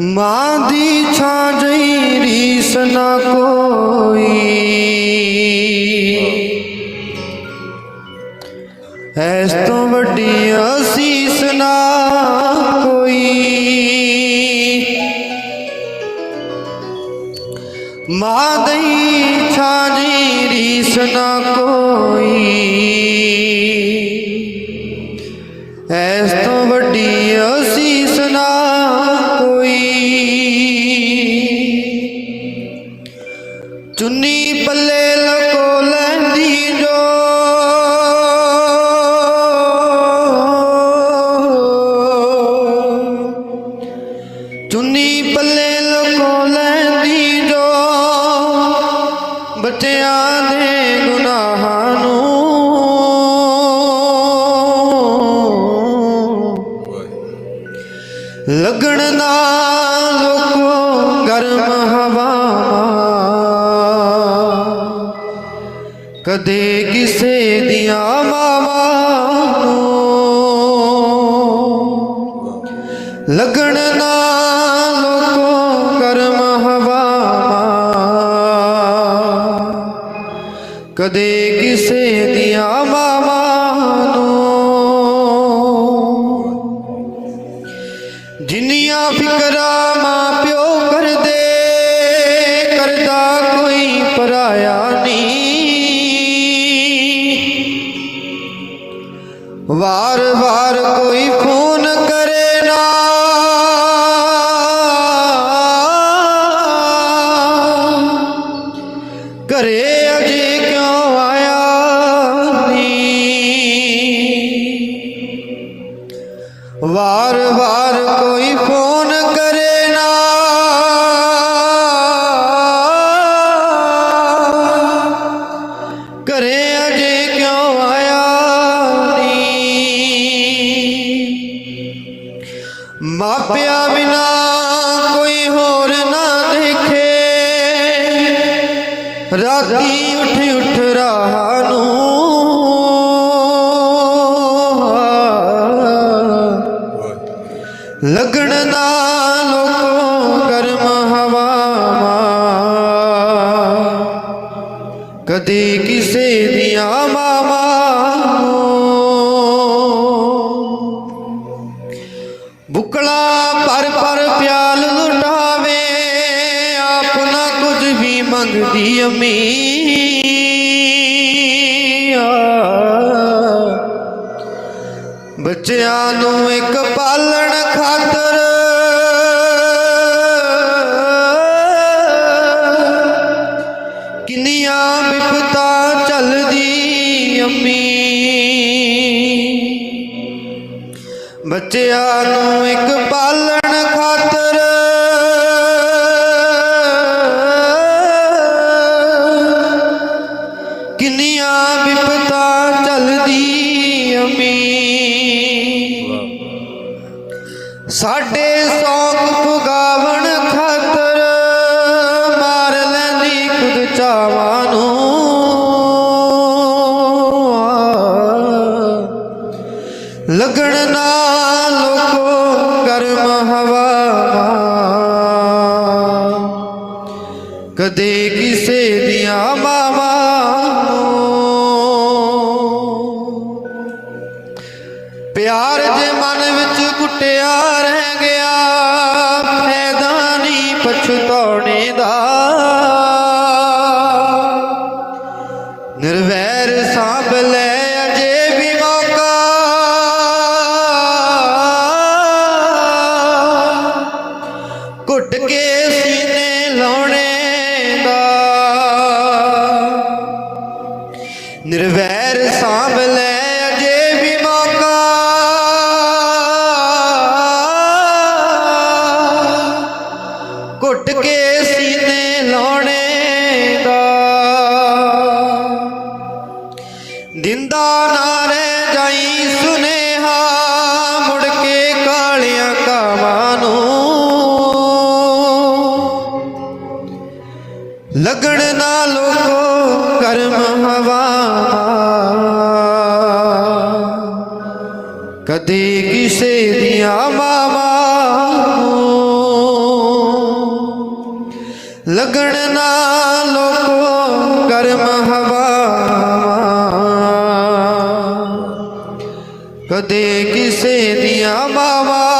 ਮਾਂ ਦੀ ਛਾਂ ਜਈ ਰੀਸ ਨਾ ਕੋਈ। ਐਸ ਤੋਂ ਵੱਡੀ ਅਸੀਸ ਨਾ ਕੋਈ। ਮਾਂ ਦੀ ਛਾਂ ਜਈ ਰੀਸ ਨਾ ਕੋਈ। ਐਸ ਤੋਂ ਵੱਡੀ ਅਸੀਸ ਨਾ ਬੱਚਿਆਂ ਦੇ ਗੁਨਾਹਾਂ ਨੂੰ। ਲੱਗਣ ਨਾ ਲੋਕੋ ਗਰਮ ਹਵਾ ਕਦੇ ਕਿਸੇ ਦੀਆਂ ਮਾਵਾਂ ਨੂੰ। ਲੱਗਣ ਕਦੇ ਕਿਸੇ ਦੀਆਂ ਮਾਵਾਂ ਨੂੰ। ਜਿੰਨੀਆਂ ਫਿਕਰਾਂ ਮਾਂ ਪਿਓ ਕਰਦੇ, ਕਰਦਾ ਕੋਈ ਪਰਾਇਆ ਨਹੀਂ। ਵਾਰ ਵਾਰ ਕੋਈ ਫੋਨ ਕਰੇ ਨਾ। ਕਰੇ ਅਜੇ ਰਾਤੀ ਉੱਠ ਉੱਠ ਰਾਹ ਨੂੰ। ਲੱਗਣ ਦਾ ਲੋਕੋ ਕਰਮ ਹਵਾ ਕਦੇ ਕਿਸੇ ਮੰਗਦੀ ਅੰਮੀ ਬੱਚਿਆਂ ਨੂੰ ਇੱਕ ਪਾਲਣ ਖਾਤਰ ਕਿੰਨੀਆਂ ਵਿਪਤਾ ਚੱਲਦੀ ਅੰਮੀ ਬੱਚਿਆਂ ਨੂੰ ਇੱਕ ਪਾਲਣ ਚੱਲਦੀ ਅੰਮੀ ਸਾਡੇ ਸੌਕ ਪੁਗਾਵਣ ਖਾਤਰ ਮਾਰ ਲੈਂਦੀ ਖੁਦ ਚਾਵਾਂ ਨੂੰ। ਲਗਣ ਨਾਲ ਲੋਕੋ ਕਰਮ ਹਵਾ ਕਦੇ ਕਿਸੇ ਦੀਆਂ ਮਾਵਾਂ ਵਿੱਚ ਰਹਿ ਗਿਆ, ਫਾਇਦਾ ਨਹੀਂ ਪਛਤਾਉਣੇ ਦਾ। ਨਿਰਵੈਰ ਸਾਂਭ ਲੈ ਅਜੇ ਵੀ ਮੌਕਾ। ਘੁੱਟ ਕੇ ਸੀਨੇ ਲਾਉਣੇ ਦਾ। ਨਿਰਵੈਰ ਘੁੱਟ ਕੇ ਸੀਨੇ ਲਾਉਣੇ ਦਾ। ਦਿੰਦਾ ਨਾ ਰਹਿ ਜਾਈ ਸੁਨੇਹਾ, ਮੁੜ ਕੇ ਕਾਲੀਆਂ ਕਾਵਾਂ ਨੂੰ। ਲੱਗਣ ਨਾ ਲੋਕੋ ਕਰਮ ਹਵਾ। ਲਗਣ ਨਾ ਲੋਕੋ ਕਰਮ ਹਵਾਵਾਂ ਕਦੇ ਕਿਸੇ ਦੀਆਂ ਬਾਵਾ